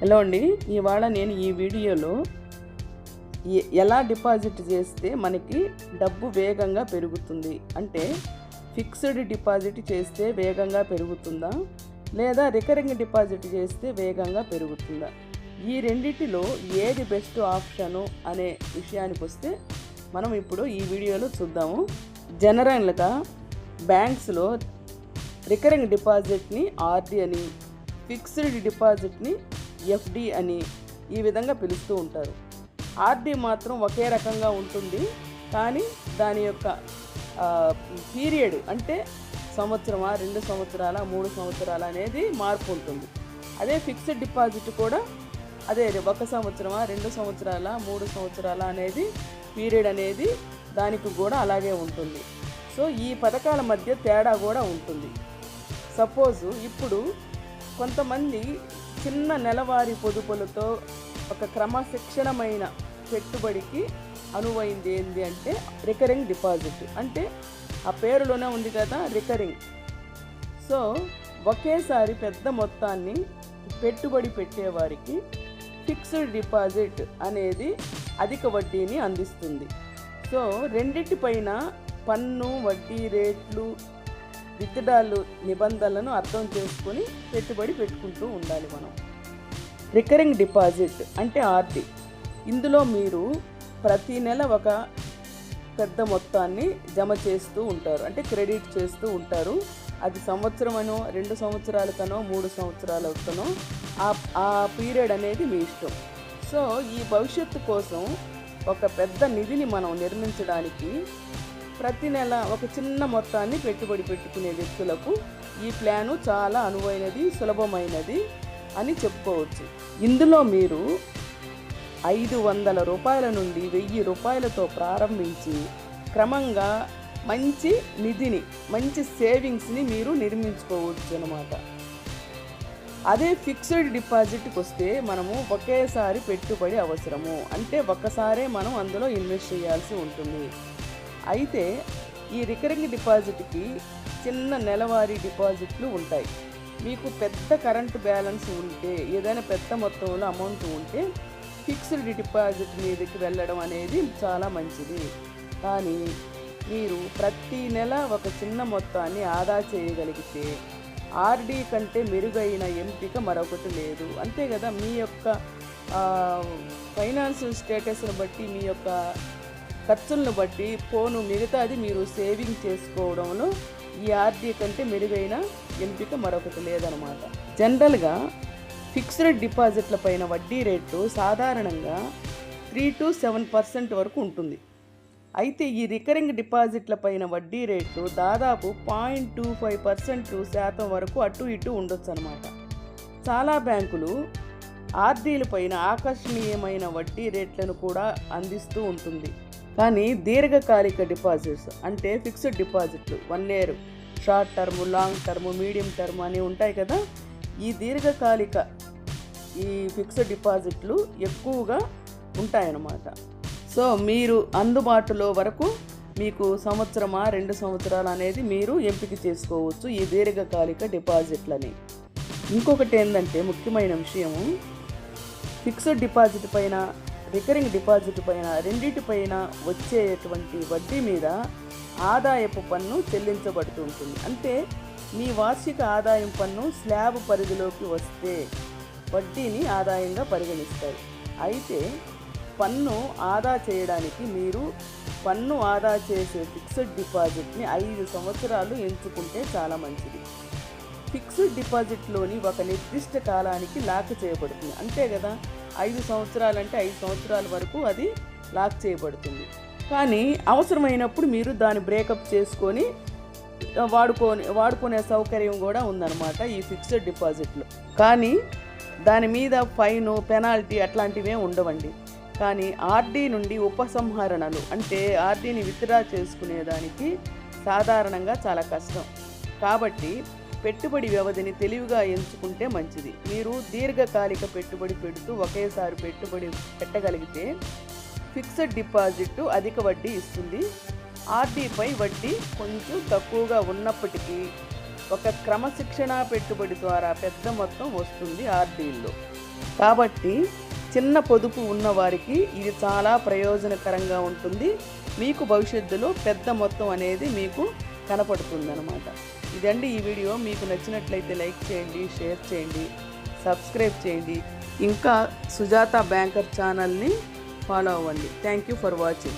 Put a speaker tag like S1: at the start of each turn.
S1: Hello అండి ఇవాళ నేను ఈ వీడియోలో ఎలా డిపాజిట్ చేస్తే మనకి డబ్బు వేగంగా పెరుగుతుంది? అంటే ఫిక్స్డ్ డిపాజిట్ చేస్తే వేగంగా పెరుగుతుందా? లేదా రికరింగ్ డిపాజిట్ చేస్తే వేగంగా పెరుగుతుందా? ఈ రెండింటిలో ఏది బెస్ట్ ఆప్షను అనే విషయానికి వస్తే మనం ఇప్పుడు ఈ వీడియోలో చూద్దాము. జనరల్గా బ్యాంక్స్లో రికరింగ్ డిపాజిట్ని ఆర్డి అని ఫిక్స్డ్ డిపాజిట్ని ఎఫ్డి అని ఈ విధంగా పిలుస్తూ ఉంటారు. ఆర్డి మాత్రం ఒకే రకంగా ఉంటుంది. కానీ దాని యొక్క పీరియడ్ అంటే సంవత్సరమా రెండు సంవత్సరాల మూడు సంవత్సరాల అనేది మార్పు ఉంటుంది. అదే ఫిక్స్డ్ డిపాజిట్ కూడా అదే ఒక సంవత్సరమా రెండు సంవత్సరాల మూడు సంవత్సరాల అనేది పీరియడ్ అనేది దానికి కూడా అలాగే ఉంటుంది. సో ఈ పథకాల మధ్య తేడా కూడా ఉంటుంది. సపోజు ఇప్పుడు కొంతమంది చిన్న నెలవారీ పొదుపులతో ఒక క్రమశిక్షణమైన పెట్టుబడికి అనువైంది ఏంది అంటే రికరింగ్ డిపాజిట్. అంటే ఆ పేరులోనే ఉంది కదా రికరింగ్. సో ఒకేసారి పెద్ద మొత్తాన్ని పెట్టుబడి పెట్టేవారికి ఫిక్స్డ్ డిపాజిట్ అనేది అధిక వడ్డీని అందిస్తుంది. సో రెండింటిపైన పన్ను వడ్డీ రేట్లు విత్డ్రాలు నిబంధనలను అర్థం చేసుకొని పెట్టుబడి పెట్టుకుంటూ ఉండాలి మనం. రికరింగ్ డిపాజిట్ అంటే ఆర్డి ఇందులో మీరు ప్రతి నెల ఒక పెద్ద మొత్తాన్ని జమ చేస్తూ ఉంటారు. అంటే క్రెడిట్ చేస్తూ ఉంటారు. అది సంవత్సరమనో రెండు సంవత్సరాలకనో మూడు సంవత్సరాలకనో ఆ ఆ పీరియడ్ అనేది మీ ఇష్టం. సో ఈ భవిష్యత్తు కోసం ఒక పెద్ద నిధిని మనం నిర్మించడానికి ప్రతి నెల ఒక చిన్న మొత్తాన్ని పెట్టుబడి పెట్టుకునే వ్యక్తులకు ఈ ప్లాను చాలా అనువైనది సులభమైనది అని చెప్పుకోవచ్చు. ఇందులో మీరు ఐదు వందల రూపాయల నుండి వెయ్యి రూపాయలతో ప్రారంభించి క్రమంగా మంచి నిధిని మంచి సేవింగ్స్ని మీరు నిర్మించుకోవచ్చు అనమాట అదే ఫిక్స్డ్ డిపాజిట్కి వస్తే మనము ఒకేసారి పెట్టుబడి అవసరము. అంటే ఒక్కసారే మనం అందులో ఇన్వెస్ట్ చేయాల్సి ఉంటుంది. అయితే ఈ రికరింగ్ డిపాజిట్కి చిన్న నెలవారీ డిపాజిట్లు ఉంటాయి. మీకు పెద్ద కరెంట్ బ్యాలెన్స్ ఉంటే ఏదైనా పెద్ద మొత్తంలో అమౌంట్ ఉంటే ఫిక్స్డ్ డిపాజిట్ మీదకి వెళ్ళడం అనేది చాలా మంచిది. కానీ మీరు ప్రతి నెల ఒక చిన్న మొత్తాన్ని ఆదా చేయగలిగితే ఆర్డీ కంటే మెరుగైన ఎంపిక మరొకటి లేదు. అంతే కదా మీ యొక్క ఫైనాన్షియల్ స్టేటస్ని బట్టి మీ యొక్క ఖర్చులను బట్టి పోను మిగతాది మీరు సేవింగ్ చేసుకోవడంలో ఈ ఆర్డీ కంటే మెరుగైన ఎంపిక మరొకటి లేదనమాట. జనరల్గా ఫిక్స్డ్ డిపాజిట్ల పైన వడ్డీ రేటు సాధారణంగా త్రీ టు సెవెన్ పర్సెంట్ వరకు ఉంటుంది. అయితే ఈ రికరింగ్ డిపాజిట్ల పైన వడ్డీ రేటు దాదాపు పాయింట్ టూ ఫైవ్ పర్సెంట్ శాతం వరకు అటు ఇటు ఉండొచ్చు అనమాట చాలా బ్యాంకులు ఆర్డీల పైన ఆకర్షణీయమైన వడ్డీ రేట్లను కూడా అందిస్తూ ఉంటుంది. కానీ దీర్ఘకాలిక డిపాజిట్స్ అంటే ఫిక్స్డ్ డిపాజిట్లు one year short term long term medium term అని ఉంటాయి కదా. ఈ దీర్ఘకాలిక ఈ ఫిక్స్డ్ డిపాజిట్లు ఎక్కువగా ఉంటాయన్నమాట. సో మీరు అందుబాటులో వరకు మీకు సంవత్సరమా రెండు సంవత్సరాలు అనేది మీరు ఎంపిక చేసుకోవచ్చు ఈ దీర్ఘకాలిక డిపాజిట్లని. ఇంకొకటి ఏంటంటే ముఖ్యమైన విషయము ఫిక్స్డ్ డిపాజిట్ పైన రికరింగ్ డిపాజిట్ పైన రెండింటిపైన వచ్చేటువంటి వడ్డీ మీద ఆదాయపు పన్ను చెల్లించబడుతుంటుంది అంటే మీ వార్షిక ఆదాయం పన్ను స్లాబ్ పరిధిలోకి వస్తే వడ్డీని ఆదాయంగా పరిగణిస్తారు. అయితే పన్ను ఆదా చేయడానికి మీరు పన్ను ఆదా చేసే ఫిక్స్డ్ డిపాజిట్ని ఐదు సంవత్సరాలు ఎంచుకుంటే చాలా మంచిది. ఫిక్స్డ్ డిపాజిట్లోని ఒక నిర్దిష్ట కాలానికి లాక్ చేయబడుతుంది. అంతే కదా? ఐదు సంవత్సరాలు అంటే ఐదు సంవత్సరాల వరకు అది లాక్ చేయబడుతుంది. కానీ అవసరమైనప్పుడు మీరు దాన్ని బ్రేకప్ చేసుకొని వాడుకొని వాడుకునే సౌకర్యం కూడా ఉందన్నమాట ఈ ఫిక్స్డ్ డిపాజిట్లో. కానీ దాని మీద ఫైన్ పెనాల్టీ అట్లాంటివే ఉండవండి. కానీ ఆర్డీ నుండి ఉపసంహరణలు అంటే ఆర్డీని విత్డ్రా చేసుకునేదానికి సాధారణంగా చాలా కష్టం. కాబట్టి పెట్టుబడి వ్యవధిని తెలివిగా ఎంచుకుంటే మంచిది. మీరు దీర్ఘకాలిక పెట్టుబడి పెడుతూ ఒకేసారి పెట్టుబడి పెట్టగలిగితే ఫిక్స్డ్ డిపాజిట్ అధిక వడ్డీ ఇస్తుంది. ఆర్డీపై వడ్డీ కొంచెం తక్కువగా ఉన్నప్పటికీ ఒక క్రమశిక్షణ పెట్టుబడి ద్వారా పెద్ద మొత్తం వస్తుంది ఆర్డీల్లో. కాబట్టి చిన్న పొదుపు ఉన్నవారికి ఇది చాలా ప్రయోజనకరంగా ఉంటుంది. మీకు భవిష్యత్తులో పెద్ద మొత్తం అనేది మీకు కనపడుతుందనమాట ఇదండి ఈ వీడియో. మీకు నచ్చినట్లయితే లైక్ చేయండి షేర్ చేయండి సబ్స్క్రైబ్ చేయండి. ఇంకా సుజాత బ్యాంకర్ ఛానల్ని ఫాలో అవ్వండి. Thank you for watching.